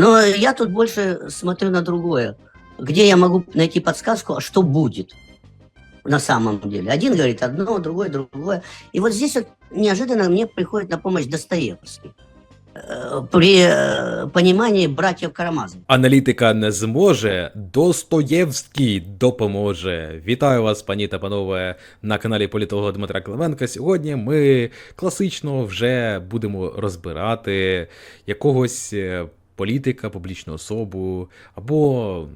Но я тут больше смотрю на другое. Где я могу найти подсказку, а что будет на самом деле. Один говорит одно, другой другое. И вот здесь вот неожиданно мне приходит на помощь Достоевский э, при э, понимании братьев Карамазов. Аналітика не зможе, Достоєвський допоможе. Вітаю вас, пані та панове, на каналі політолога Дмитра Клименка. Сьогодні ми класично вже будемо розбирати якогось е, політика, публічну особу або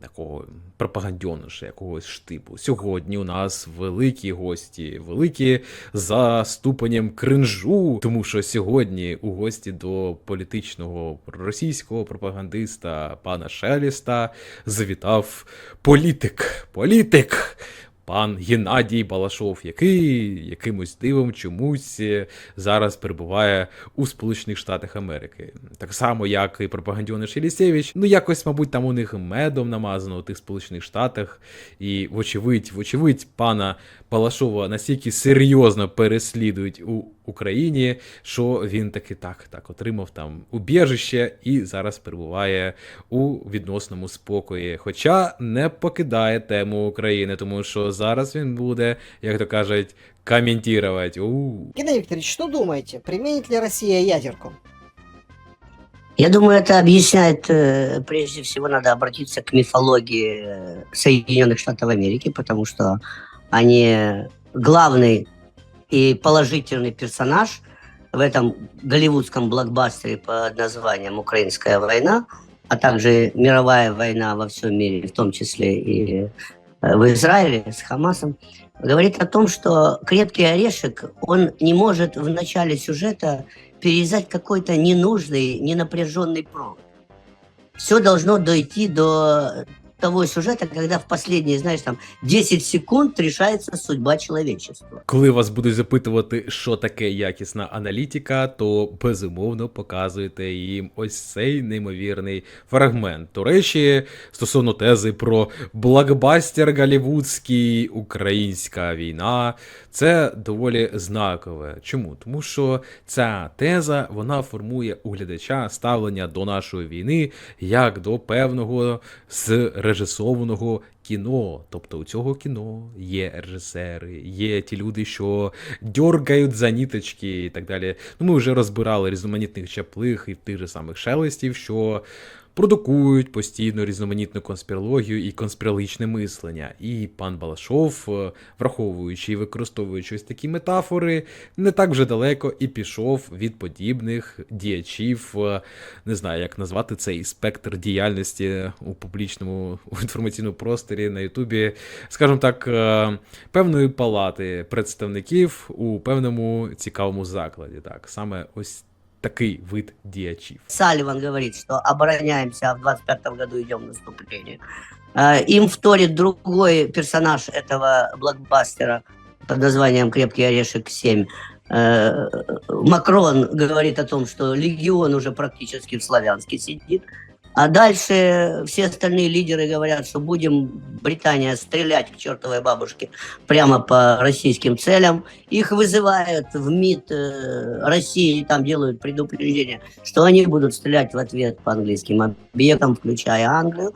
такого пропагандьониша, якогось штибу. Сьогодні у нас великі гості, великі за ступенем кринжу, тому що сьогодні у гості до політичного російського пропагандиста пана Шеліста завітав політик. Політик! Пан Геннадій Балашов, який якимось дивом чомусь е, зараз перебуває у Сполучених Штатах Америки. Так само, як і пропагандіони Шелісєвич. Ну, якось, мабуть, там у них медом намазано у тих Сполучених Штатах. І, вочевидь, вочевидь, пана Балашова настільки серйозно переслідують у Україні, що він таки так, так отримав там убіжище і зараз перебуває у відносному спокої. Хоча не покидає тему України, тому що зараз він буде, як то кажуть, коментувати. У Геннадий Викторович, что думаете, применит ли Россия ядерку? Я думаю, это объясняет, э, прежде всего, надо обратиться к мифологии э, Соединенных Штатов Америки, потому что они главный и положительный персонаж в этом голливудском блокбастере под названием «Украинская война», а также мировая война во всем мире, в том числе и э, в Израиле с Хамасом, говорит о том, что крепкий орешек, он не может в начале сюжета перерезать какой-то ненужный, ненапряженный провод. Все должно дойти до того сюжета, когда в последние, знаешь, там 10 секунд решается судьба человечества. Коли вас будуть запитувати, що таке якісна аналітика, то безумовно показуєте їм ось цей неймовірний фрагмент. До речі, стосовно тези про блокбастер голівудський, українська війна, це доволі знакове. Чому? Тому що ця теза вона формує у глядача ставлення до нашої війни як до певного зрежисованого кіно. Тобто у цього кіно є режисери, є ті люди, що дьоргають за ніточки і так далі. Ну, ми вже розбирали різноманітних чаплих і тих же самих шелестів, що продукують постійно різноманітну конспірологію і конспірологічне мислення. І пан Балашов, е, враховуючи і використовуючи ось такі метафори, не так вже далеко і пішов від подібних діячів, е, не знаю, як назвати цей спектр діяльності у публічному у інформаційному просторі на Ютубі, скажімо так, е, певної палати представників у певному цікавому закладі. Так, саме ось такий вид діячів. Салливан говорит, что обороняемся, а в 25 году идем в наступление. Э, Им вторит другой персонаж этого блокбастера под названием «Крепкий орешек 7». Э, Макрон говорит о том, что легион уже практически в Славянске сидит. А дальше все остальные лидеры говорят, что будем, Британия, стрелять к чертовой бабушке прямо по российским целям. Их вызывают в МИД э, России, там делают предупреждение, что они будут стрелять в ответ по английским объектам, включая Англию.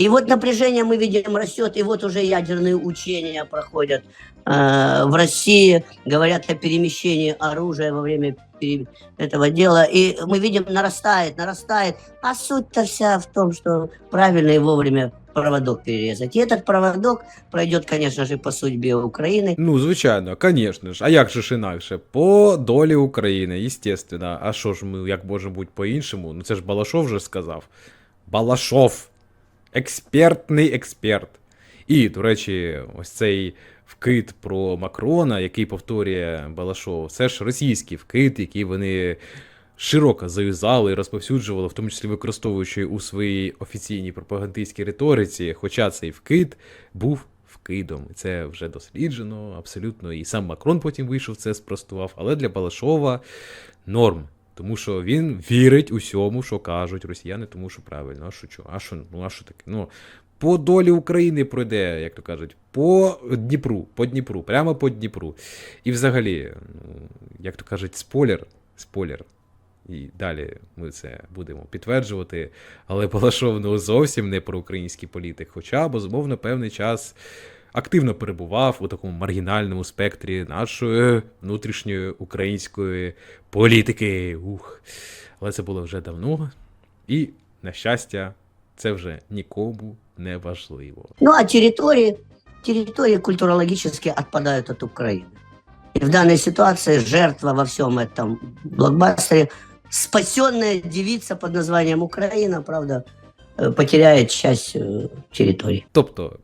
И вот напряжение мы видим растет, и вот уже ядерные учения проходят э, в России, говорят о перемещении оружия во время пере- этого дела, и мы видим нарастает, нарастает, а суть-то вся в том, что правильно и вовремя проводок перерезать. И этот проводок пройдет, конечно же, по судьбе Украины. Ну, звичайно, звісно ж. А як же ж інакше? По долі України, естественно. А що ж ми як можемо бути по-іншому? Ну це ж Балашов вже сказав. Балашов. Експертний експерт. І, до речі, ось цей вкид про Макрона, який повторює Балашов, це ж російський вкид, який вони широко зав'язали і розповсюджували, в тому числі використовуючи у своїй офіційній пропагандистській риториці. Хоча цей вкид був вкидом. Це вже досліджено абсолютно. І сам Макрон потім вийшов, це спростував. Але для Балашова норм. Тому що він вірить усьому, що кажуть росіяни, тому що правильно, а що чо? А що, ну а що таке? Ну, по долі України пройде, як то кажуть, по Дніпру, по Дніпру, прямо по Дніпру. І взагалі, ну, як то кажуть, спойлер, спойлер. і далі ми це будемо підтверджувати. Але Балашов ну, зовсім не проукраїнський політик, хоча, безумовно, певний час активно перебував у такому маргінальному спектрі нашої внутрішньої української політики. Ух. Але це було вже давно. І, на щастя, це вже нікому не важливо. Ну а территории, территории культурологически отпадают от Украины. И в данной ситуации жертва во всем этом блокбастере спасенная девица под названием Украина, правда, э, потеряет часть э, территории. Тобто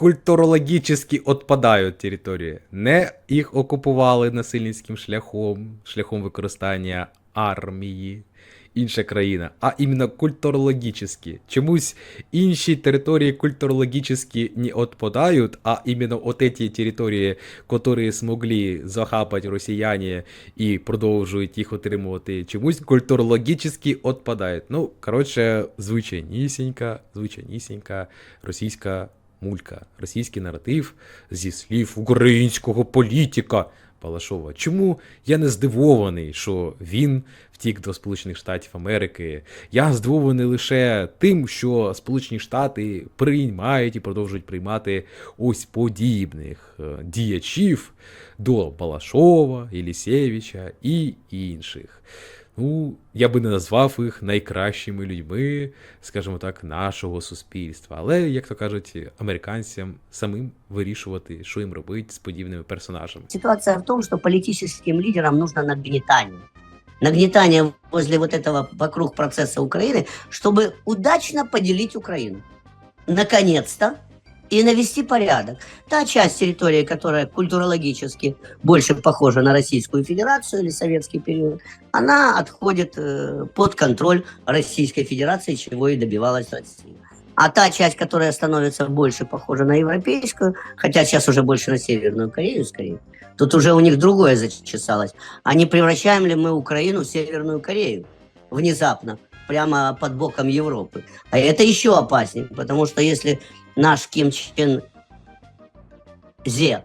культурологічно відпадають території. Не їх окупували насильницьким шляхом, шляхом використання армії, інша країна, а іменно культурологічно. Чомусь інші території культурологічно не відпадають, а іменно от ці території, які змогли захапати росіяни і продовжують їх отримувати, чомусь культурологічно відпадають. Ну, коротше, звичайнісінька, звичайнісінька російська мулька, російський наратив зі слів українського політика Балашова. Чому я не здивований, що він втік до Сполучених Штатів Америки? Я здивований лише тим, що Сполучені Штати приймають і продовжують приймати ось подібних е, діячів до Балашова, Єлісєвича і інших Ну, я би не назвав їх найкращими людьми, скажімо так, нашого суспільства. Але, як то кажуть, американцям самим вирішувати, що їм робити з подібними персонажами. Ситуация в том, что политическим лидерам нужно нагнетание. Нагнетание возле вот этого, вокруг процесса Украины, чтобы удачно поделить Украину. Наконец-то. И навести порядок. Та часть территории, которая культурологически больше похожа на Российскую Федерацию или советский период, она отходит э, под контроль Российской Федерации, чего и добивалась Россия. А та часть, которая становится больше похожа на европейскую, хотя сейчас уже больше на Северную Корею скорее, тут уже у них другое зачесалось. А не превращаем ли мы Украину в Северную Корею внезапно, прямо под боком Европы? А это еще опаснее, потому что если наш Ким Чен Зе,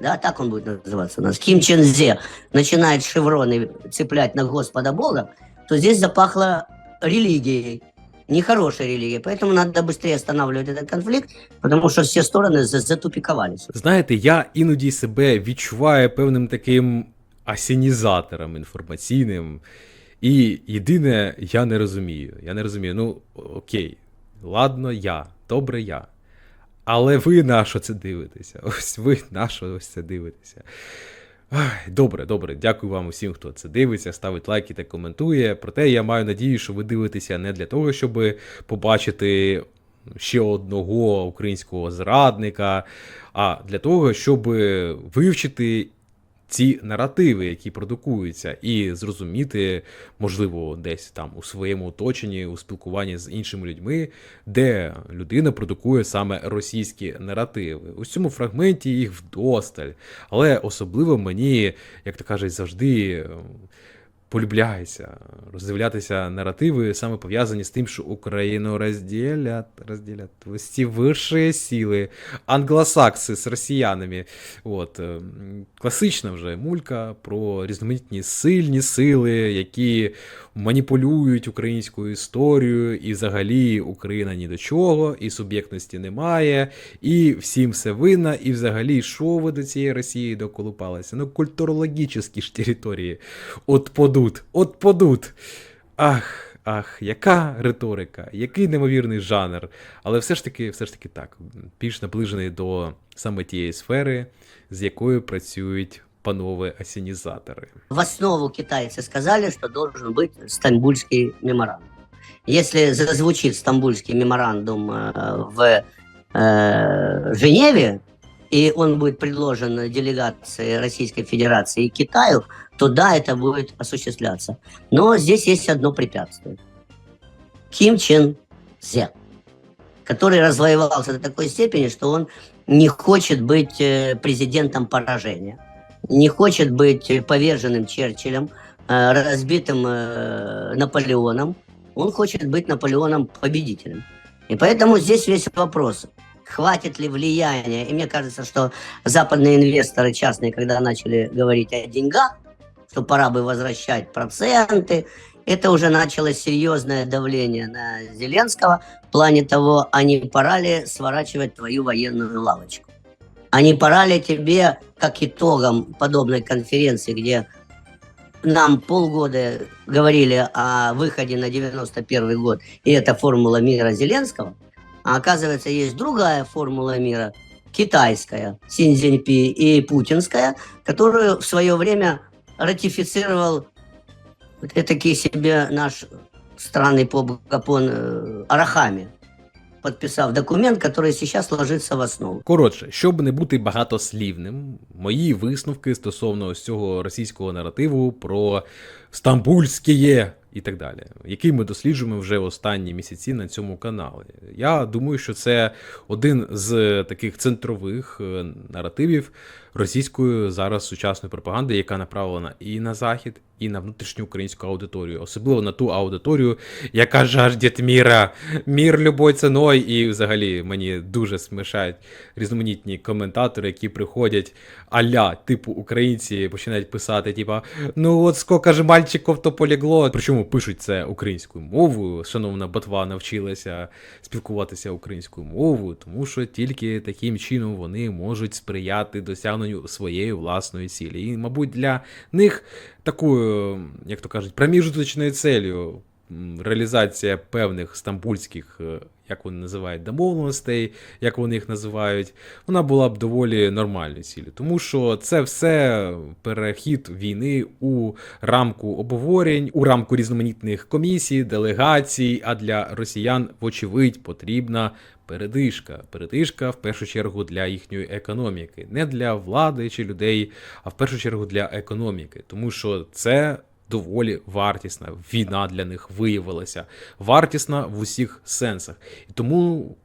да, так он будет называться у нас, Ким Чен Зе начинает шевроны цеплять на Господа Бога, то здесь запахло религией, нехорошей религией. Поэтому надо быстрее останавливать этот конфликт, потому что все стороны за- затупиковались. Знаєте, я іноді себе відчуваю певним таким асінізатором інформаційним. І єдине, я не розумію. Я не розумію. Ну, окей, ладно, я, добре я. Але ви на що це дивитеся? Ось ви на що ось це дивитеся. Добре, добре, дякую вам усім, хто це дивиться, ставить лайки та коментує. Проте я маю надію, що ви дивитеся не для того, щоб побачити ще одного українського зрадника, а для того, щоб вивчити ці наративи, які продукуються, і зрозуміти, можливо, десь там у своєму оточенні, у спілкуванні з іншими людьми, де людина продукує саме російські наративи. У цьому фрагменті їх вдосталь. Але особливо мені, як то кажуть, завжди. Полюбляється роздивлятися наративи, саме пов'язані з тим, що Україну розділять, розділять ось ці вищі сили, англосакси з росіянами. От, е, класична вже мулька про різноманітні сильні сили, які маніпулюють українською історією, і взагалі Україна ні до чого, і суб'єктності немає, і всім все винна, і взагалі, що ви до цієї Росії доколупалися? Ну, культурологічні ж території отпадуть, отпадуть. Ах. Ах, яка риторика, який неймовірний жанр. Але все ж таки, все ж таки так, більш наближений до саме тієї сфери, з якою працюють панове асінізатори. В основу китайцы сказали, что должен быть Стамбульский меморандум. Если зазвучит Стамбульский меморандум э, в э, Женеве, и он будет предложен делегации Российской Федерации и Китаю, то да, это будет осуществляться. Но здесь есть одно препятствие. Ким Чен Зе, который развоевался до такой степени, что он не хочет быть э, президентом поражения не хочет быть поверженным Черчиллем, э, разбитым э, Наполеоном. Он хочет быть Наполеоном победителем. И поэтому здесь весь вопрос. Хватит ли влияния? И мне кажется, что западные инвесторы частные, когда начали говорить о деньгах, что пора бы возвращать проценты. Это уже началось серьезное давление на Зеленского в плане того, а не пора ли сворачивать твою военную лавочку. А не пора ли тебе, как итогом подобной конференции, где нам полгода говорили о выходе на 91 год, и это формула мира Зеленского, а оказывается, есть другая формула мира, китайская, Синьцзиньпи и путинская, которую в свое время ратифицировал вот этакий себе наш странный поп Гапон э, Арахами, подписав документ, который сейчас ложится в основу. Коротше, щоб не бути багатослівним, мої висновки стосовно ось цього російського наративу про стамбульське і так далі, який ми досліджуємо вже останні місяці на цьому каналі. Я думаю, що це один з таких центрових е, наративів російської зараз сучасної пропаганди, яка направлена і на захід, і на внутрішню українську аудиторію, особливо на ту аудиторію, яка жаждет міра, мір любой ціною. І взагалі мені дуже смішають різноманітні коментатори, які приходять аля, типу українці, починають писати, типа, ну от скільки ж мальчиків то полігло. Причому пишуть це українською мовою. Шановна Ботва навчилася спілкуватися українською мовою, тому що тільки таким чином вони можуть сприяти досягненню своєї власної цілі. І, мабуть, для них такою, як то кажуть, проміжуточною целью реалізація певних стамбульських, е, як вони називають, домовленостей, як вони їх називають, вона була б доволі нормальною цілею. Тому що це все перехід війни у рамку обговорень, у рамку різноманітних комісій, делегацій. А для росіян, вочевидь, потрібна передишка. Передишка в першу чергу для їхньої економіки, не для влади чи людей, а в першу чергу для економіки, тому що це. Доволі вартісна війна для них виявилася, вартісна в усіх сенсах. І тому,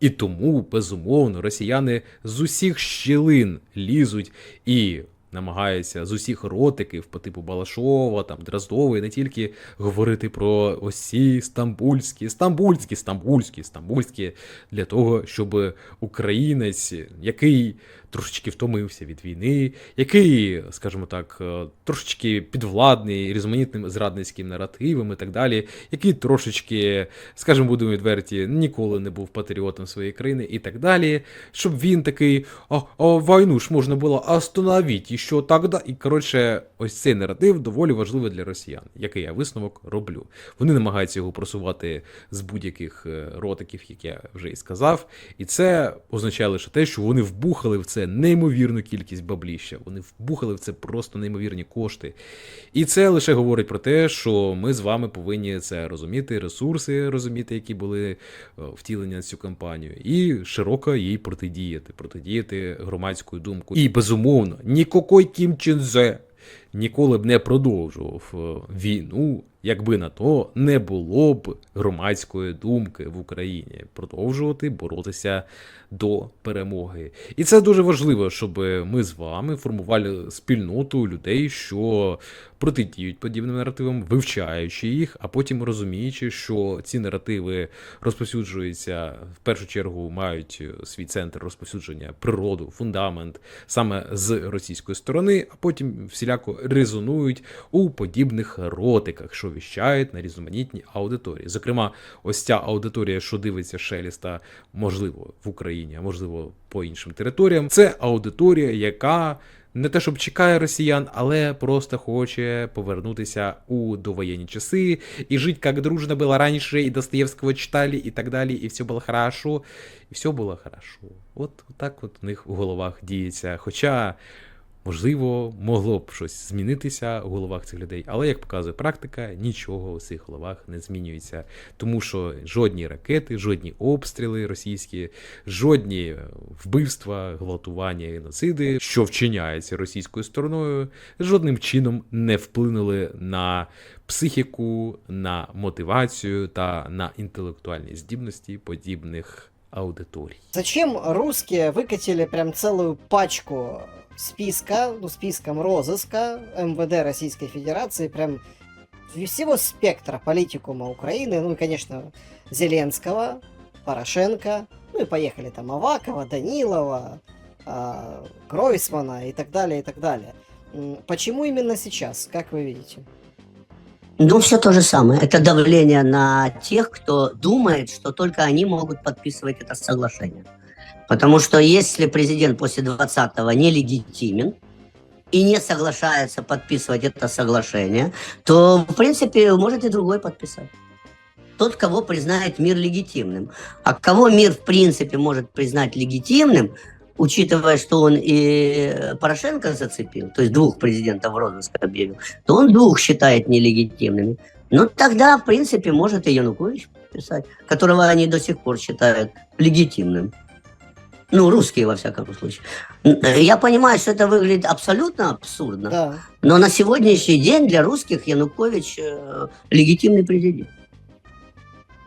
і тому, безумовно, росіяни з усіх щілин лізуть і намагаються з усіх ротиків по типу Балашова, там Дроздова, не тільки говорити про ось ці стамбульські, стамбульські, стамбульські, стамбульські, для того, щоб українець, який трошечки втомився від війни, який, скажімо так, е, трошечки підвладний різноманітним зрадницьким наративам і так далі, який трошечки, скажімо, будемо відверті, ніколи не був патріотом своєї країни і так далі, щоб він такий, а, а війну ж можна було остановити, і що тоді? І коротше, ось цей наратив доволі важливий для росіян, який я висновок роблю. Вони намагаються його просувати з будь-яких е, ротиків, як я вже і сказав. І це означає лише те, що вони вбухали в це неймовірну кількість бабліща. Вони вбухали в це просто неймовірні кошти. І це лише говорить про те, що ми з вами повинні це розуміти, ресурси розуміти, які були е, втілені на цю кампанію, і широко їй протидіяти, протидіяти громадською думкою. І безумовно, нікокой Кім Чен Зе ніколи б не продовжував е, війну, якби на то не було б громадської думки в Україні продовжувати боротися до перемоги. І це дуже важливо, щоб ми з вами формували спільноту людей, що протидіють подібним наративам, вивчаючи їх, а потім розуміючи, що ці наративи розповсюджуються в першу чергу, мають свій центр розповсюдження, природу, фундамент саме з російської сторони, а потім всіляко резонують у подібних ротиках, що віщають на різноманітні аудиторії. Зокрема, ось ця аудиторія, що дивиться шеліста, можливо, в Україні, а можливо по іншим територіям. Це аудиторія, яка не те, щоб чекає росіян, але просто хоче повернутися у довоєнні часи і жити, як дружно було раніше, і Достоєвського читали, і так далі, і все було хорошо, і все було хорошо. От так от у них в головах діється. Хоча. Можливо, могло б щось змінитися у головах цих людей, але як показує практика, нічого у цих головах не змінюється, тому що жодні ракети, жодні обстріли російські, жодні вбивства, гвалтування, геноциди, що вчиняються російською стороною, жодним чином не вплинули на психіку, на мотивацію та на інтелектуальні здібності подібних аудиторій. Зачем русские выкатили прям целую пачку списка, ну, списком розыска МВД Российской Федерации, прям всего спектра политикума Украины, ну и, конечно, Зеленского, Порошенко, ну и поехали там Авакова, Данилова, а, Гройсмана и так далее, и так далее. Почему именно сейчас, как вы видите? Ну, все то же самое. Это давление на тех, кто думает, что только они могут подписывать это соглашение. Потому что если президент после 20-го нелегитимен и не соглашается подписывать это соглашение, то, в принципе, может и другой подписать. Тот, кого признает мир легитимным. А кого мир, в принципе, может признать легитимным, учитывая, что он и Порошенко зацепил, то есть двух президентов в розыск объявил, то он двух считает нелегитимными. Ну, тогда, в принципе, может и Янукович писать, которого они до сих пор считают легитимным. Ну, русские, во всяком случае. Я понимаю, что это выглядит абсолютно абсурдно, Да. но на сегодняшний день для русских Янукович э, легитимный президент.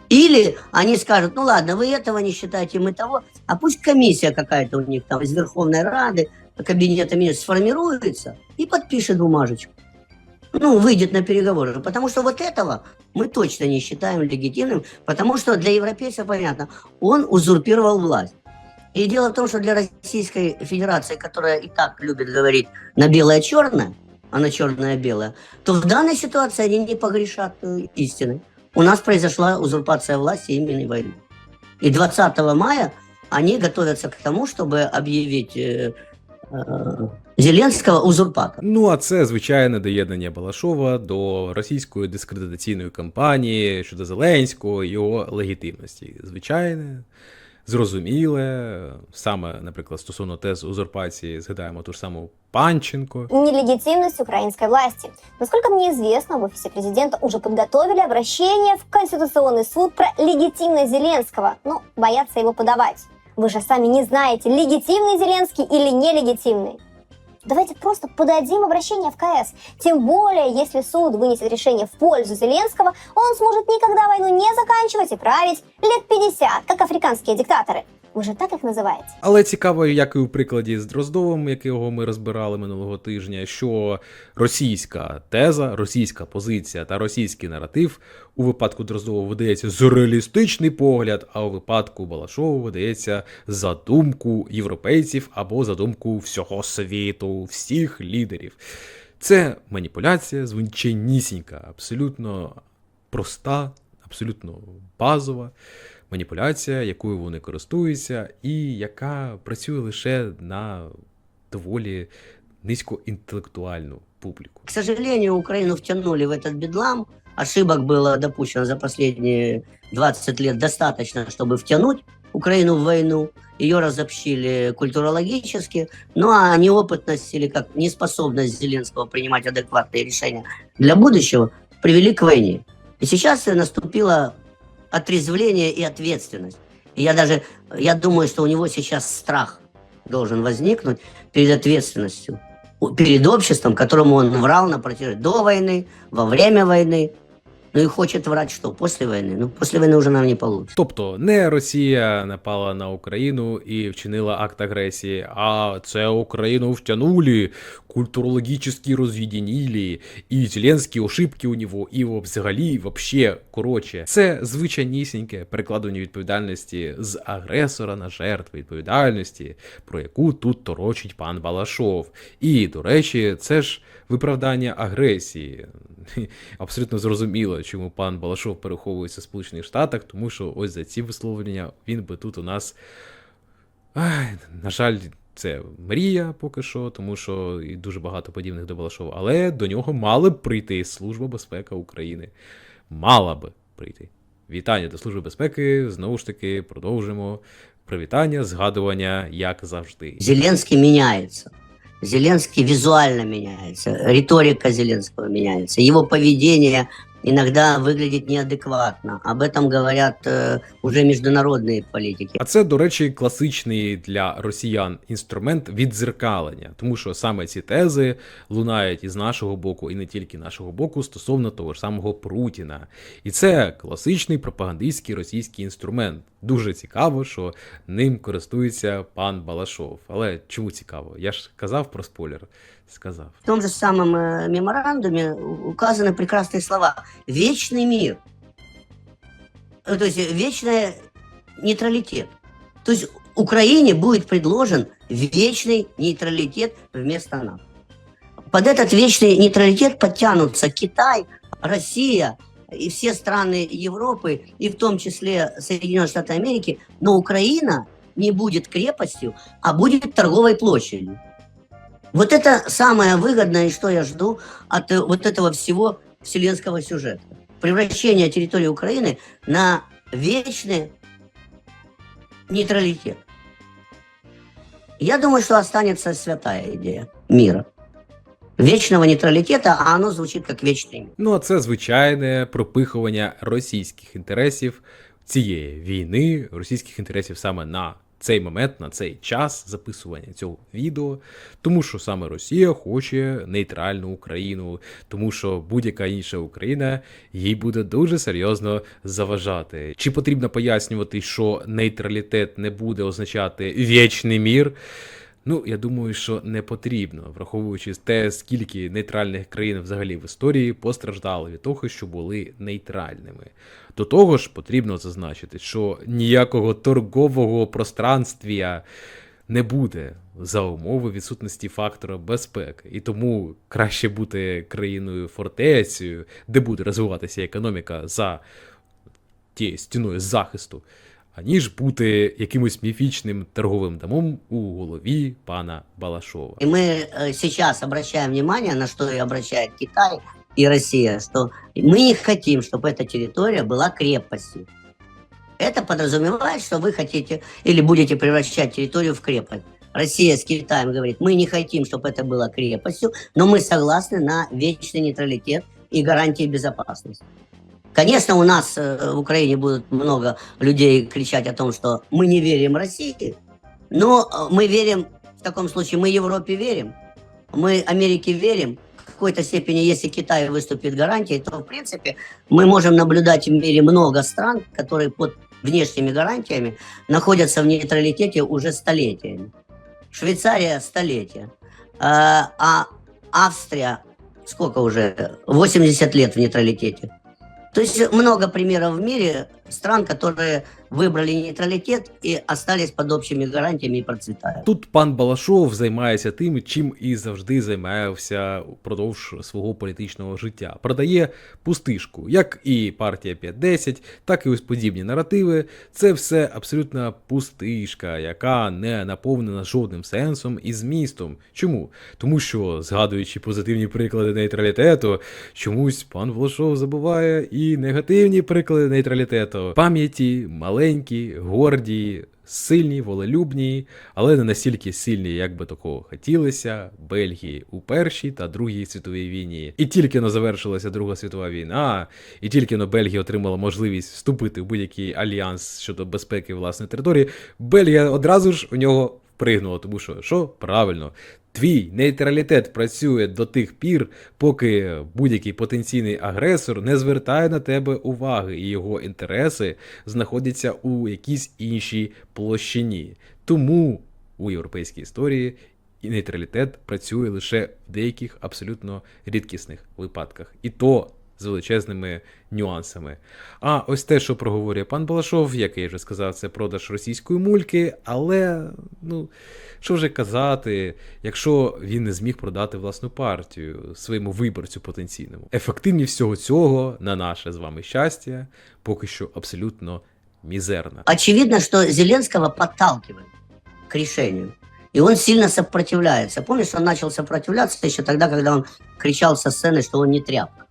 Или они скажут, ну ладно, вы этого не считаете, мы того, а пусть комиссия какая-то у них там из Верховной Рады, кабинета министров сформируется и подпишет бумажечку. Ну, выйдет на переговоры. Потому что вот этого мы точно не считаем легитимным, потому что для европейцев понятно, он узурпировал власть. И дело в том, что для Российской Федерации, которая и так любит говорить на белое-черное, а на черное-белое, то в данной ситуации они не погрешат э, истины. У нас произошла узурпация власти имени войны. И 20 мая они готовятся к тому, чтобы объявить э, э, Зеленского узурпатором. Ну, а це звичайне доєднання Балашова до російської дискредитаційної кампанії щодо Зеленського і його легітимності. Звичайне, зрозуміле, саме, наприклад, стосовно тез узурпації, згадаємо ту ж саму Панченко. нелегитимность украинской власти. Насколько мне известно, в офисе президента уже подготовили обращение в Конституционный суд про легитимность Зеленского, но боятся его подавать. Вы же сами не знаете, легитимный Зеленский или нелегитимный. Давайте просто подадим обращение в КС. Тем более, если суд вынесет решение в пользу Зеленского, он сможет никогда войну не заканчивать и править лет 50, как африканские диктаторы. Вы же так их называете. Але цікаво, як і у прикладі з Дроздовим, якого ми розбирали минулого тижня, що російська теза, російська позиція та російський наратив у випадку Дроздова видається за реалістичний погляд, а у випадку Балашова видається за думку європейців або за думку всього світу, всіх лідерів. Це маніпуляція звичайнісінька, абсолютно проста, абсолютно базова маніпуляція, якою вони користуються, і яка працює лише на доволі низькоінтелектуальну публіку. К сожалению, Украину втянули в этот бедлам. Ошибок было допущено за последние 20 лет достаточно, чтобы втянуть Украину в войну. Ее разобщили культурологически, ну а неопытность или как неспособность Зеленского принимать адекватные решения для будущего привели к войне. И сейчас наступило отрезвление и ответственность. И я даже, я думаю, что у него сейчас страх должен возникнуть перед ответственностью перед обществом, которому он врал на протяжении до войны, во время войны. Ну и хочет врать что? После войны? Ну, после войны уже нам не получится. Тобто не Росія напала на Україну і вчинила акт агресії, а це Україну втянули, культурологічно розвідінілі, і зеленські ошибки у нього, і взагалі, вообще, коротше, це звичайнісіньке перекладення відповідальності з агресора на жертву відповідальності, про яку тут торочить пан Балашов. І, до речі, це ж виправдання агресії. Абсолютно зрозуміло, чому пан Балашов переховується в Сполучених Штатах, тому що ось за ці висловлення він би тут у нас. Ай, на жаль, це мрія поки що, тому що і дуже багато подібних до Балашова. Але до нього мала б прийти Служба безпеки України. Мала би прийти. Вітання до Служби безпеки. Знову ж таки, продовжимо. Привітання, згадування, як завжди. Зеленский меняется. Зеленский визуально меняется. Риторика Зеленского меняется. Его поведение иногда выглядит неадекватно. Об этом говорят э, уже международные политики. А це, до речі, класичний для росіян інструмент віддзеркалення, тому що саме ці тези лунають із нашого боку, і не тільки нашого боку, стосовно того ж самого Прутіна. І це класичний пропагандистський російський інструмент. Дуже цікаво, що ним користується пан Балашов. Але чому цікаво? Я ж казав про спойлер. Сказав. В том же самом э, меморандуме указаны прекрасные слова. Вечный мир. Э, То есть э, вечный нейтралитет. То есть Украине будет предложен вечный нейтралитет вместо НАТО. под этот вечный нейтралитет подтянутся Китай, Россия и все страны Европы, и в том числе Соединенные Штаты Америки, но Украина не будет крепостью, а будет торговой площадью. Вот это самое выгодное, и что я жду от э, вот этого всего вселенского сюжета. Превращение территории Украины на вечный нейтралитет. Я думаю, что останется святая идея мира. Вечного нейтралитета, а оно звучит как вечный мир. Ну а це звичайне пропихування російських інтересів цієї війни, російських інтересів саме на цей момент, на цей час записування цього відео, тому що саме Росія хоче нейтральну Україну, тому що будь-яка інша Україна їй буде дуже серйозно заважати. Чи потрібно пояснювати, що нейтралітет не буде означати вічний мір? Ну, я думаю, що не потрібно, враховуючи те, скільки нейтральних країн взагалі в історії постраждали від того, що були нейтральними. До того ж, потрібно зазначити, що ніякого торгового пространствія не буде за умови відсутності фактора безпеки. І тому краще бути країною фортецею, де буде розвиватися економіка за тією стіною захисту, аніж бути якимось міфічним торговим домом у голові пана Балашова. И мы э, сейчас обращаем внимание, на что и обращает Китай и Россия, что мы не хотим, чтобы эта территория была крепостью. Это подразумевает, что вы хотите или будете превращать территорию в крепость. Россия с Китаем говорит, мы не хотим, чтобы это было крепостью, но мы согласны на вечный нейтралитет и гарантии безопасности. Конечно, у нас э, в Украине будут много людей кричать о том, что мы не верим России, но э, мы верим, в таком случае, мы Европе верим, мы Америке верим. В какой-то степени, если Китай выступит гарантией, то, в принципе, мы можем наблюдать в мире много стран, которые под внешними гарантиями находятся в нейтралитете уже столетиями. Швейцария – столетие. А, а Австрия сколько уже? 80 лет в нейтралитете. То есть много примеров в мире стран, которые выбрали нейтралитет и остались под общими гарантиями и процветают. Тут пан Балашов займається тим, чим і завжди займався впродовж свого політичного життя. Продає пустишку, як і партія 5-10, так і ось подібні наративи. Це все абсолютна пустишка, яка не наповнена жодним сенсом і змістом. Чому? Тому що, згадуючи позитивні приклади нейтралітету, чомусь пан Балашов забуває і негативні приклади нейтралітету. Пам'яті маленькі, горді, сильні, волелюбні, але не настільки сильні, як би такого хотілося Бельгії у Першій та Другій світовій війні. І тільки но завершилася Друга світова війна, і тільки но Бельгія отримала можливість вступити в будь-який альянс щодо безпеки власної території, Бельгія одразу ж у нього впригнула, тому що що правильно. Твій нейтралітет працює до тих пір, поки будь-який потенційний агресор не звертає на тебе уваги, і його інтереси знаходяться у якійсь іншій площині. Тому у європейській історії нейтралітет працює лише в деяких абсолютно рідкісних випадках, і то з величезними нюансами. А ось те, що проговорює пан Балашов, як я вже сказав, це продаж російської мульки, але ну. Що вже казати, якщо він не зміг продати власну партію своєму виборцю потенційному? Ефективність всього цього на наше з вами щастя поки що абсолютно мізерна. Очевидно, что Зеленского подталкивает к решению. И он сильно сопротивляется. Помнишь, он начал сопротивляться еще тогда, когда он кричал со сцены, что он не тряпка.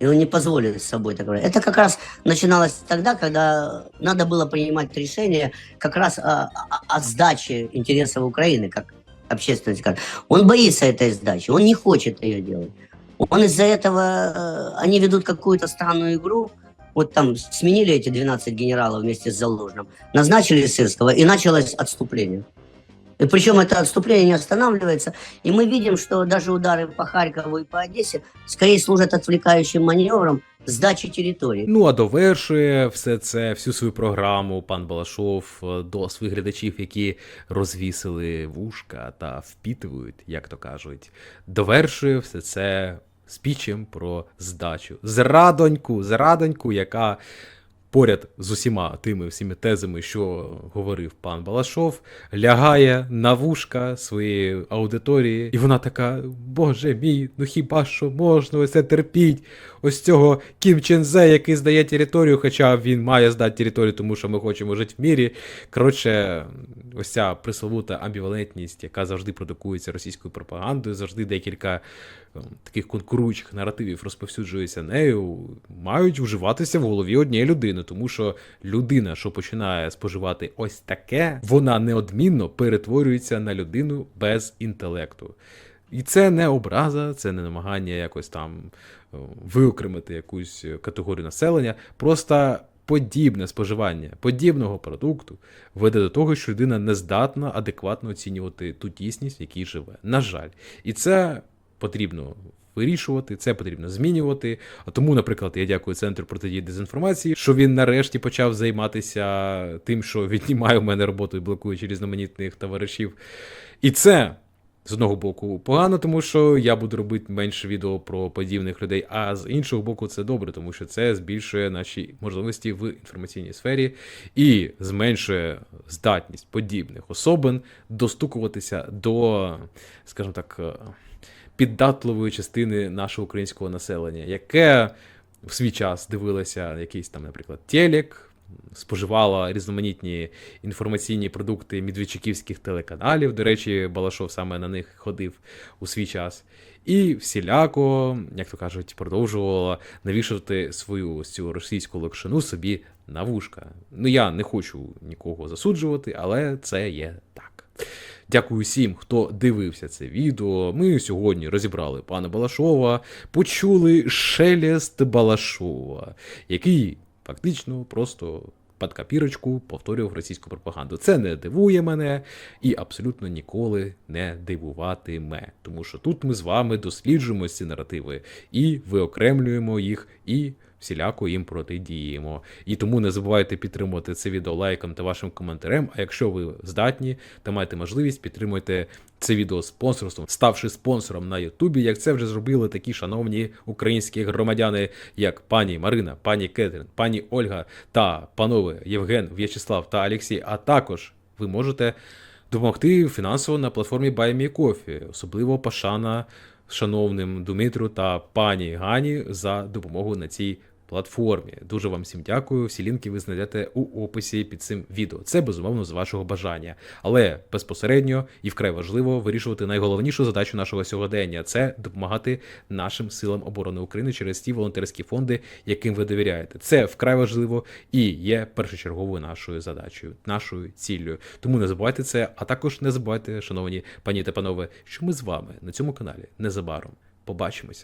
И он не позволит с собой так говорить. Это как раз начиналось тогда, когда надо было принимать решение как раз о, о- о сдаче интересов Украины, как общественность. Он боится этой сдачи, он не хочет ее делать. Он из-за этого, э, они ведут какую-то странную игру, вот там сменили эти 12 генералов вместе с Залужным, назначили Сырского, и началось отступление. И причем это отступление не останавливается. И мы видим, что даже удары по Харькову и по Одессе скорее служат отвлекающим маневром сдачи территории. Ну а довершує все це, всю свою програму пан Балашов е, до своїх глядачів, які розвісили вушка та впітують, як то кажуть. Довершує все це спічем про здачу. Зрадоньку, зрадоньку, яка поряд з усіма тими всіми тезами, що говорив пан Балашов, лягає на вушка своєї аудиторії, і вона така: Боже мій, ну хіба що можна ось це терпіть? Ось цього Кім Чен Зе, який здає територію, хоча він має здати територію, тому що ми хочемо жити в мірі. Коротше, ось ця присловута амбівалентність, яка завжди продукується російською пропагандою, завжди декілька таких конкуруючих наративів розповсюджується нею, мають вживатися в голові однієї людини, тому що людина, що починає споживати ось таке, вона неодмінно перетворюється на людину без інтелекту. І це не образа, це не намагання якось там е, виокремити якусь категорію населення. Просто подібне споживання подібного продукту веде до того, що людина не здатна адекватно оцінювати ту тісність, в якій живе. На жаль, і це потрібно. Вирішувати, це потрібно змінювати. А тому, наприклад, я дякую центру протидії дезінформації, що він нарешті почав займатися тим, що віднімає в мене роботу і блокуючи різноманітних товаришів. І це з одного боку погано, тому що я буду робити менше відео про подібних людей. А з іншого боку, це добре, тому що це збільшує наші можливості в інформаційній сфері і зменшує здатність подібних особин достукуватися до, скажімо так, піддатливої частини нашого українського населення, яке в свій час дивилося якийсь там, наприклад, телек. Споживала різноманітні інформаційні продукти медведчуківських телеканалів. До речі, Балашов саме на них ходив у свій час. І всіляко, як то кажуть, продовжувала навішувати свою ось цю російську локшину собі на вушка. Ну я не хочу нікого засуджувати, але це є так. Дякую всім, хто дивився це відео. Ми сьогодні розібрали пана Балашова, почули шелест Балашова, який фактично просто під копірочку повторював російську пропаганду. Це не дивує мене і абсолютно ніколи не дивуватиме. Тому що тут ми з вами досліджуємо ці наративи і виокремлюємо їх і. Всіляко їм протидіємо. І тому не забувайте підтримувати це відео лайком та вашим коментарем. А якщо ви здатні та маєте можливість, підтримуйте це відео спонсорством, ставши спонсором на Ютубі, як це вже зробили такі шановні українські громадяни, як пані Марина, пані Кетрин, пані Ольга та панове Євген, В'ячеслав та Олексій. А також ви можете допомогти фінансово на платформі BuyMeCoffee, особливо пошана шановним Думитру та пані Гані за допомогу на цій платформі. Дуже вам всім дякую. Всі лінки ви знайдете у описі під цим відео. Це безумовно з вашого бажання, але безпосередньо і вкрай важливо вирішувати найголовнішу задачу нашого сьогодення це допомагати нашим силам оборони України через ті волонтерські фонди, яким ви довіряєте. Це вкрай важливо і є першочерговою нашою задачею, нашою ціллю. Тому не забувайте це, а також не забувайте, шановні пані та панове, що ми з вами на цьому каналі незабаром побачимося.